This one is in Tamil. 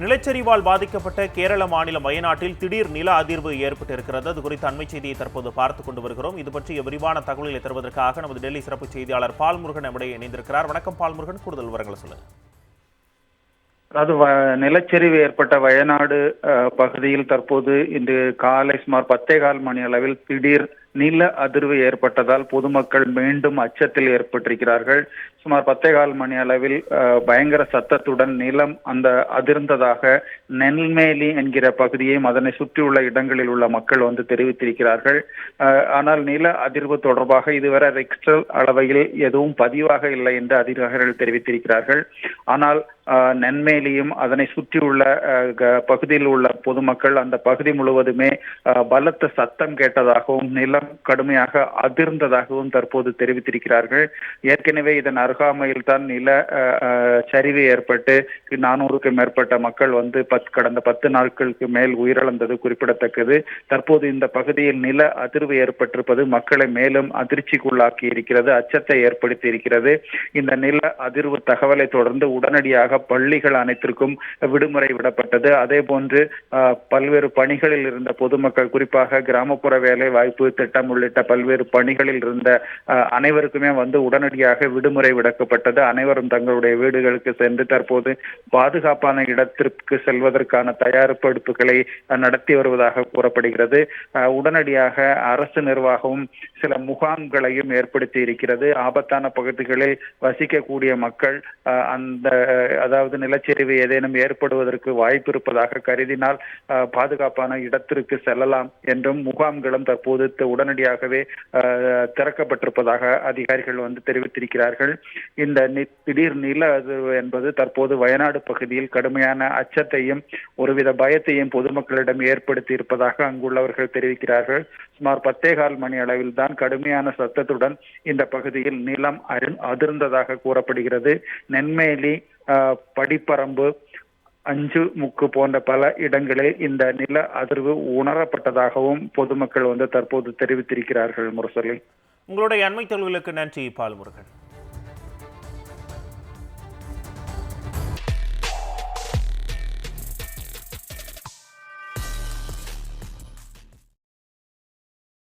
நிலச்சரிவால் பாதிக்கப்பட்ட கேரள மாநிலம் வயநாட்டில் திடீர் நில அதிர்வு ஏற்பட்டிருக்கிறது. அது குறித்த அண்மை செய்தியை தற்போது பார்த்துக் கொண்டு வருகிறோம். இது பற்றிய விரிவான தகவல்களை தருவதற்காக நமது டெல்லி சிறப்பு செய்தியாளர் பால்முருகன் நம்முடைய இணைந்திருக்கிறார். வணக்கம் பால்முருகன். கூடுதல் விவரங்களை சொல்லுங்க. அதாவது வ- நிலச்சரிவு ஏற்பட்ட வயநாடு பகுதியில் தற்போது இன்று காலை சுமார் பத்தே கால் மணி அளவில் திடீர் நில அதிர்வு ஏற்பட்டதால் பொதுமக்கள் மீண்டும் அச்சத்தில் ஏற்பட்டிருக்கிறார்கள். சுமார் பத்தே கால் மணி அளவில் பயங்கர சத்தத்துடன் நிலம் அந்த அதிர்ந்ததாக நெல்மேலி என்கிற பகுதியையும் அதனை சுற்றியுள்ள இடங்களில் உள்ள மக்கள் வந்து தெரிவித்திருக்கிறார்கள். ஆனால் நில அதிர்வு தொடர்பாக இதுவரை ரெக்ஸ்டல் அளவையில் எதுவும் பதிவாக இல்லை என்று அதிகாரிகள் தெரிவித்திருக்கிறார்கள். ஆனால் அஹ், நென்மேலியும் அதனை சுற்றியுள்ள க- பகுதியில் உள்ள பொதுமக்கள் அந்த பகுதி முழுவதுமே பலத்த சத்தம் கேட்டதாகவும் நிலம் கடுமையாக அதிர்ந்ததாகவும் தற்போது தெரிவித்திருக்கிறார்கள். ஏற்கனவே இதன் அருகாமையில் தான் நில சரிவு ஏற்பட்டு நானூறுக்கும் மேற்பட்ட மக்கள் வந்து பத் கடந்த பத்து நாட்களுக்கு மேல் உயிரிழந்தது குறிப்பிடத்தக்கது. தற்போது இந்த பகுதியில் நில அதிர்வு ஏற்பட்டிருப்பது மக்களை மேலும் அதிர்ச்சிக்குள்ளாக்கி இருக்கிறது அச்சத்தை ஏற்படுத்தி இருக்கிறது இந்த நில அதிர்வு தகவலை தொடர்ந்து உடனடியாக பள்ளிகள் அனைத்திற்கும் விடுமுறை விடப்பட்டது. அதே போன்று பல்வேறு பணிகளில் இருந்த பொதுமக்கள் குறிப்பாக கிராமப்புற வேலை வாய்ப்பு திட்டம் உள்ளிட்ட பல்வேறு பணிகளில் இருந்த அனைவருக்குமே வந்து உடனடியாக விடுமுறை விடக்கப்பட்டது. அனைவரும் தங்களுடைய வீடுகளுக்கு சென்று தற்போது பாதுகாப்பான இடத்திற்கு செல்வதற்கான தயாரிப்படுப்புகளை நடத்தி வருவதாக கூறப்படுகிறது. உடனடியாக அரசு நிர்வாகமும் சில முகாம்களையும் ஏற்படுத்தி இருக்கிறது. ஆபத்தான பகுதிகளில் வசிக்கக்கூடிய மக்கள் அந்த அதாவது நிலச்சரிவு ஏதேனும் ஏற்படுவதற்கு வாய்ப்பு இருப்பதாக கருதினால் பாதுகாப்பான இடத்திற்கு செல்லலாம் என்றும் முகாம்களும் தற்போது உடனடியாகவே திறக்கப்பட்டிருப்பதாக அதிகாரிகள் வந்து தெரிவித்திருக்கிறார்கள். இந்த திடீர் நில அதிர்வு என்பது தற்போது வயநாடு பகுதியில் கடுமையான அச்சத்தையும் ஒருவித பயத்தையும் பொதுமக்களிடம் ஏற்படுத்தி இருப்பதாக அங்குள்ளவர்கள் தெரிவிக்கிறார்கள். சுமார் பத்தே கால் மணி அளவில் தான் கடுமையான சத்தத்துடன் இந்த பகுதியில் நிலம் அரு- அதிர்ந்ததாக கூறப்படுகிறது. நென்மேலி படிப்பரம்பு அஞ்சு முக்கு போன்ற பல இடங்களில் இந்த நில அதிர்வு உணரப்பட்டதாகவும் பொதுமக்கள் வந்து தற்போது தெரிவித்திருக்கிறார்கள் முரசொலி. உங்களுடைய அண்மை தொழில்களுக்கு நன்றி பால்முருகன்.